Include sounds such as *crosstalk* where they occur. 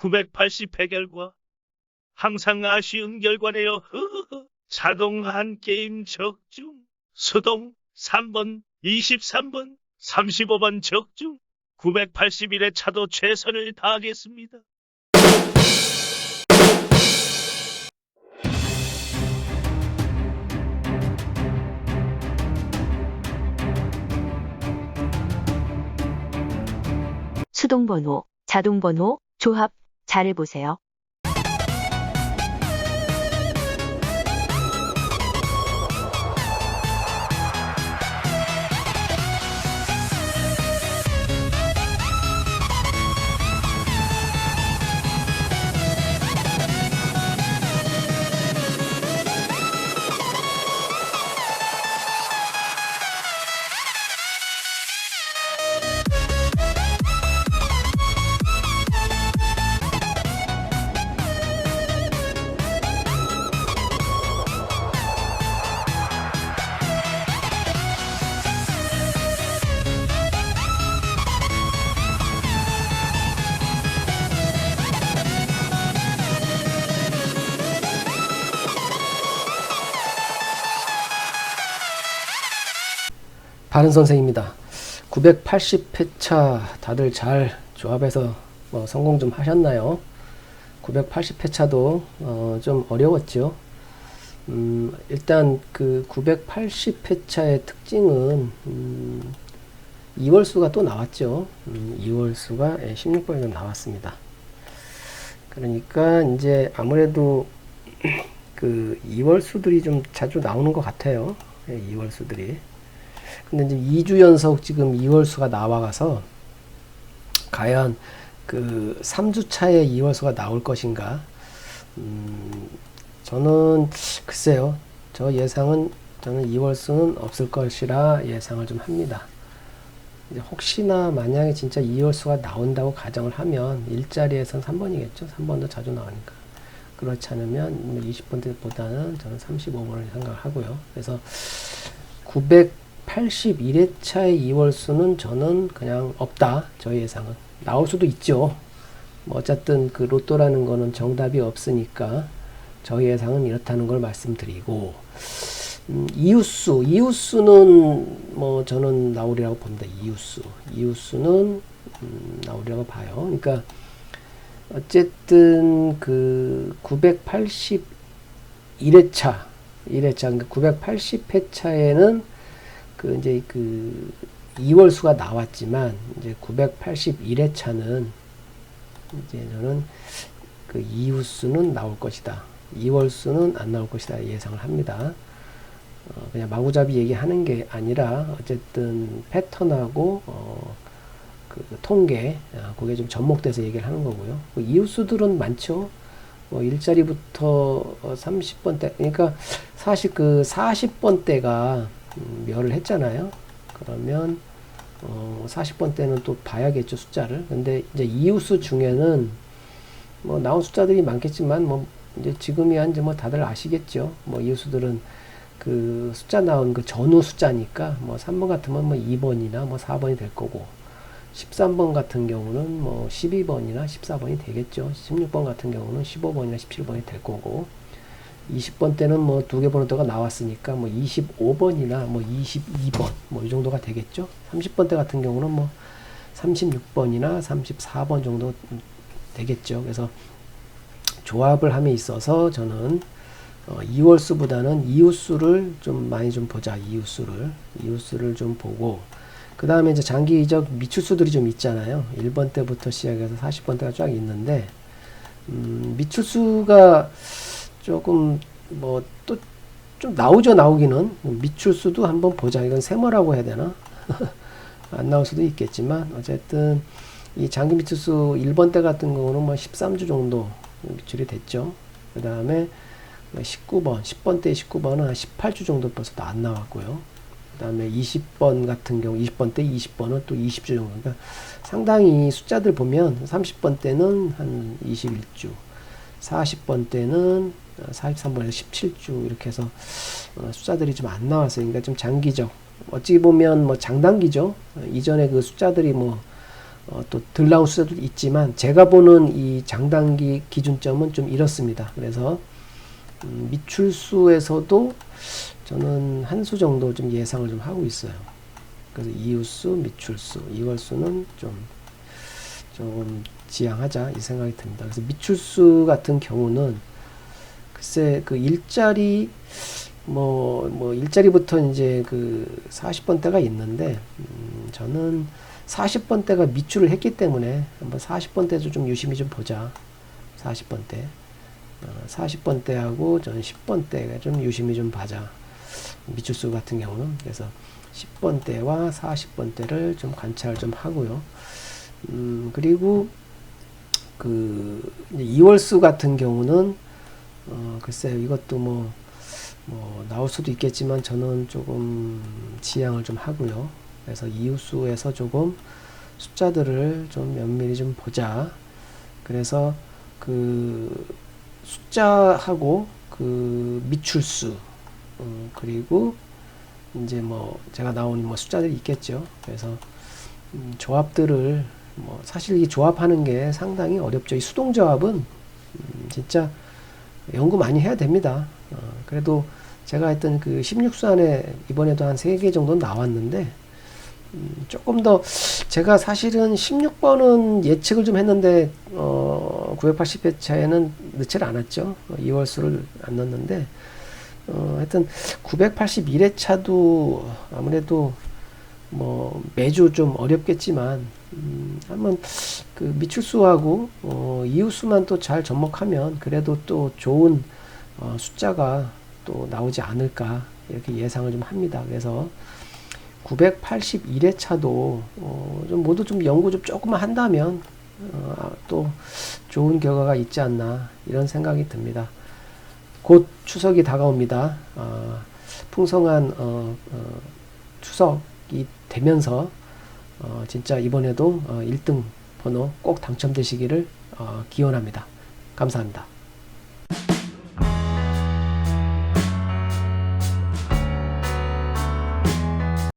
980회 결과. 항상 아쉬운 결과네요. 흐흐흐. 자동 한 게임 적중. 수동 3번, 23번, 35번 적중. 981회 차도 최선을 다하겠습니다. 수동번호, 자동번호, 조합, 잘해보세요. 바른 선생입니다. 980회차 다들 잘 조합해서 뭐 성공 좀 하셨나요? 980회차도 어, 좀 어려웠죠. 음, 일단 그 980회차의 특징은 음, 2월수가 또 나왔죠. 음, 2월수가 16번이 나왔습니다. 그러니까 이제 아무래도 그 2월수들이 좀 자주 나오는 것 같아요. 2월수들이. 근데 이제 2주 연속 지금 2월수가 나와가서 과연 그 3주 차에 2월수가 나올 것인가? 음, 저는 글쎄요. 저 예상은 저는 2월수는 없을 것이라 예상을 좀 합니다. 이제 혹시나 만약에 진짜 2월수가 나온다고 가정을 하면 일자리에선 3번이겠죠. 3번도 자주 나오니까. 그렇지 않으면 20번대보다는 저는 35번을 생각을 하고요. 그래서 900 81회차의 2월수는 저는 그냥 없다. 저희 예상은. 나올 수도 있죠. 뭐 어쨌든 그 로또라는 거는 정답이 없으니까 저희 예상은 이렇다는 걸 말씀드리고 음, 이웃수 이웃수는 뭐 저는 나오리라고 봅니다. 이웃수 이웃수는 음, 나오리라고 봐요. 그러니까 어쨌든 그 981회차 1회차 그러니까 980회차에는 그 이제 그 2월 수가 나왔지만 이제 981회 차는 이제 저는 그 이후 수는 나올 것이다. 2월 수는 안 나올 것이다 예상을 합니다. 어, 그냥 마구잡이 얘기하는 게 아니라 어쨌든 패턴하고 어, 그 통계 아, 그게 좀 접목돼서 얘기를 하는 거고요. 그 이웃 수들은 많죠. 뭐 일자리부터 30번대 그러니까 사실 그 40번대가 음, 멸을 했잖아요. 그러면 어, 40번 때는 또 봐야겠죠 숫자를. 근데 이제 이웃수 중에는 뭐 나온 숫자들이 많겠지만 뭐 이제 지금이야 이제 뭐 다들 아시겠죠. 뭐 이웃수들은 그 숫자 나온 그 전후 숫자니까 뭐 3번 같으면 뭐 2번이나 뭐 4번이 될 거고 13번 같은 경우는 뭐 12번이나 14번이 되겠죠. 16번 같은 경우는 15번이나 17번이 될 거고 20번 때는 뭐 두 개 번호가 나왔으니까 뭐 25번이나 뭐 22번 뭐 이 정도가 되겠죠. 30번 때 같은 경우는 뭐 36번이나 34번 정도 되겠죠. 그래서 조합을 함에 있어서 저는 어, 이월수보다는 이웃수를 좀 많이 좀 보자. 이웃수를 이웃수를 좀 보고 그 다음에 이제 장기 이적 미출수들이 좀 있잖아요. 1번 때부터 시작해서 40번 때가 쫙 있는데 음, 미출수가 조금 뭐 또 좀 나오죠 나오기는. 미출 수도 한번 보자. 이건 세모라고 해야 되나? *laughs* 안 나올 수도 있겠지만 어쨌든 이 장기 미출수 1번 때 같은 경우는 뭐 13주 정도 미출이 됐죠. 그 다음에 19번 10번 때 19번은 한 18주 정도 벌써 안 나왔고요. 그 다음에 20번 같은 경우 20번 때 20번은 또 20주 정도. 그러니까 상당히 숫자들 보면 30번 때는 한 21주 40번 때는 43번에서 17주 이렇게 해서 어, 숫자들이 좀 안 나왔어요. 그러니까 좀 장기적. 어찌 보면 뭐 장단기죠. 어, 이전에 그 숫자들이 뭐 어, 또덜 나올 수도 있지만 제가 보는 이 장단기 기준점은 좀 이렇습니다. 그래서 음, 미출수에서도 저는 한 수 정도 좀 예상을 좀 하고 있어요. 그래서 이웃수, 미출수, 이월수는 좀 조금 지양하자 이 생각이 듭니다. 그래서 미출수 같은 경우는 글쎄 그 일자리 뭐, 뭐, 일자리부터 이제 그 40번대가 있는데, 음, 저는 40번대가 미출을 했기 때문에 한번 40번대도 좀 유심히 좀 보자. 40번대. 어, 40번대하고 저는 10번대가 좀 유심히 좀 봐자. 미출수 같은 경우는. 그래서 10번대와 40번대를 좀 관찰 좀 하고요. 음, 그리고 그, 이제 2월수 같은 경우는, 어, 글쎄요, 이것도 뭐, 뭐 나올 수도 있겠지만 저는 조금 지양을 좀 하고요. 그래서 이웃수에서 조금 숫자들을 좀 면밀히 좀 보자. 그래서 그 숫자하고 그 미출수 음, 그리고 이제 뭐 제가 나온 뭐 숫자들이 있겠죠. 그래서 음, 조합들을 뭐 사실 이 조합하는 게 상당히 어렵죠. 이 수동 조합은 음, 진짜 연구 많이 해야 됩니다. 어, 그래도 제가 했던 그 16수 안에 이번에도 한 3개 정도 나왔는데, 음, 조금 더, 제가 사실은 16번은 예측을 좀 했는데, 어, 980회차에는 넣질 않았죠. 어, 2월 수를 안 넣었는데, 어, 하여튼 981회차도 아무래도 뭐 매주 좀 어렵겠지만, 음, 한번 그 미출수하고 어, 이웃수만 또 잘 접목하면 그래도 또 좋은 어, 숫자가 또 나오지 않을까 이렇게 예상을 좀 합니다. 그래서 981회차도 어, 좀 모두 좀 연구 좀 조금만 한다면 어, 또 좋은 결과가 있지 않나 이런 생각이 듭니다. 곧 추석이 다가옵니다. 어, 풍성한 어, 어, 추석이 되면서 어, 진짜 이번에도 어, 1등 번호 꼭 당첨되시기를 어, 기원합니다. 감사합니다.